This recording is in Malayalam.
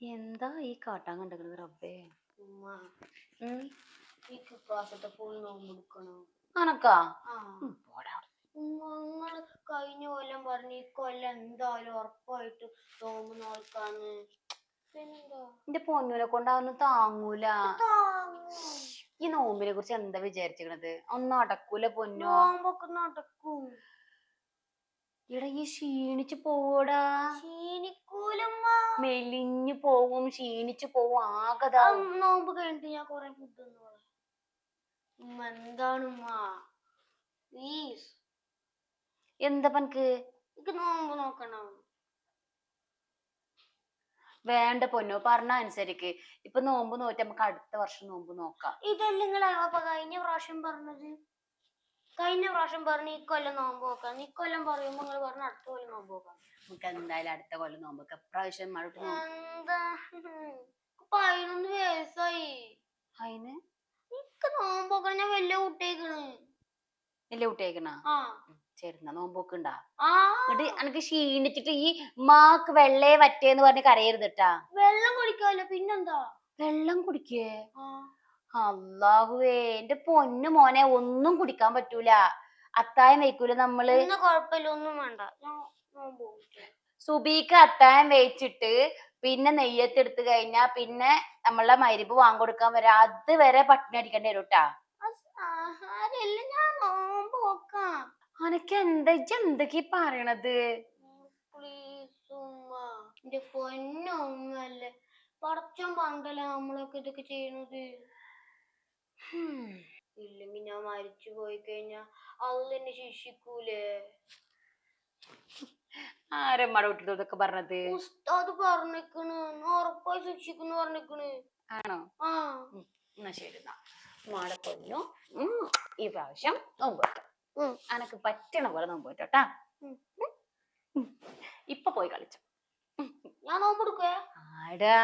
എന്താ ഈ കാട്ടാൻ കണ്ടത് റബ്ബേ? ഫുൾ നോമ്പ് എടുക്കണം? അനക്കാ. നിങ്ങൾ കഴിഞ്ഞ കൊല്ലം പറഞ്ഞു ഈ കൊല്ലം എന്തായാലും ഉറപ്പായിട്ട് നോമ്പ് നോക്കാന്ന് എന്റെ പൊന്നൂനെ കൊണ്ട് അതൊന്നും താങ്ങൂല. ഈ നോമ്പിനെ കുറിച്ച് എന്താ വിചാരിച്ചിരിക്കണത് ഒന്നും അടക്കൂല പൊന്നു. നോമ്പൊക്കെ നടക്കൂ. ഇട ഈ ക്ഷീണിച്ചു പോവൂടാ. ക്ഷീണിക്കൂലമ്മ മെലിഞ്ഞു പോവും ക്ഷീണിച്ചു പോവും ആകതാവും. ഉം, നോമ്പ് കഴിഞ്ഞിട്ട് ഞാൻ കൊറേ ഫുഡ് ഉമ്മ എന്താണ് ഉമ്മ? പ്ലീസ് എന്താ പനക്ക് എനിക്ക്? നോമ്പ് നോക്കണം. വേണ്ട പൊന്നോ പറഞ്ഞ അനുസരിക്ക്. ഇപ്പൊ നോമ്പ് നോറ്റ് നമുക്ക് അടുത്ത വർഷം നോമ്പ് നോക്കാം. ഇതല്ലേ നിങ്ങൾ കഴിഞ്ഞ പ്രാവശ്യം പറഞ്ഞത്? കഴിഞ്ഞ പ്രാവശ്യം പറഞ്ഞു ഈ കൊല്ലം നോമ്പ് നോക്കാം. ഈ കൊല്ലം പറയുമ്പോ നിങ്ങൾ പറഞ്ഞു അടുത്ത കൊല്ലം നോമ്പ് നോക്കാം. നമുക്ക് എന്തായാലും അടുത്ത കൊല്ലം നോമ്പൊക്കെ പ്രാവശ്യം മഴട്ട് നോമ്പ് എന്താ? പതിനൊന്ന് വയസ്സായി. അതിന് എനിക്ക് നോമ്പ് നോക്കാൻ ഞാൻ വലിയ കുട്ടിയേക്കണ് വലിയ കുട്ടിയേക്കണ ആ. ചേരുന്ന നോമ്പൊക്കെ ഉണ്ടാ ആ. എന്നിട്ട് എനിക്ക് ക്ഷീണിച്ചിട്ട് ഈ മാക്ക് വെള്ളേ വറ്റേന്ന് പറഞ്ഞ് കരയരുതട്ടാ വെള്ളം കുടിക്കാമല്ലോ പിന്നെന്താ? വെള്ളം കുടിക്കേ? ആ. അള്ളാഹുവേ എന്റെ പൊന്നു മോനെ ഒന്നും കുടിക്കാൻ പറ്റൂല. അത്തായം വെക്കൂല നമ്മൾ? കുഴപ്പമില്ല ഒന്നും വേണ്ട. സുബീക്ക് അത്തായം വെച്ചിട്ട് പിന്നെ നെയ്യത്തെടുത്ത് കഴിഞ്ഞാ പിന്നെ നമ്മളെ മരിപ്പ് വാങ്ങിക്കൊടുക്കാൻ വരാ. അത് വരെ പട്ടിണി അടിക്കേണ്ടി വരും കേട്ടാ അനക്ക് എന്താ ഇജ്ജ് എന്തൊക്കെയാ പറയണത്? പ്ലീസ് ഉമ്മ എന്റെ പൊന്നു ഉമ്മല്ലേ. പടച്ചോൻ പണ്ടല്ലേ നമ്മളൊക്കെ ഇതൊക്കെ ചെയ്യണത്. മരിച്ചു പോയി കഴിഞ്ഞാ അത് എന്നെ ശിക്ഷിക്കൂലേ? ആരമ്മടെ വീട്ടിൽ ഇതൊക്കെ പറഞ്ഞത്? ഉസ്താദ് പറഞ്ഞിക്കണ്. ഉറപ്പായി ശിക്ഷിക്കുന്നു പറഞ്ഞിക്കണ്. ആണോ? ആ. എന്നാ ശരി എന്നാ. മാടെ പൊന്നു. ഈ പ്രാവശ്യം നോമ്പ് വെക്കാം. അനക്ക് പറ്റണ പോലെ നോമ്പ് വെച്ചോട്ടാ ഇപ്പൊ പോയി കളിച്ചു. ഞാൻ നോമ്പ് എടുക്കേ ആടാ.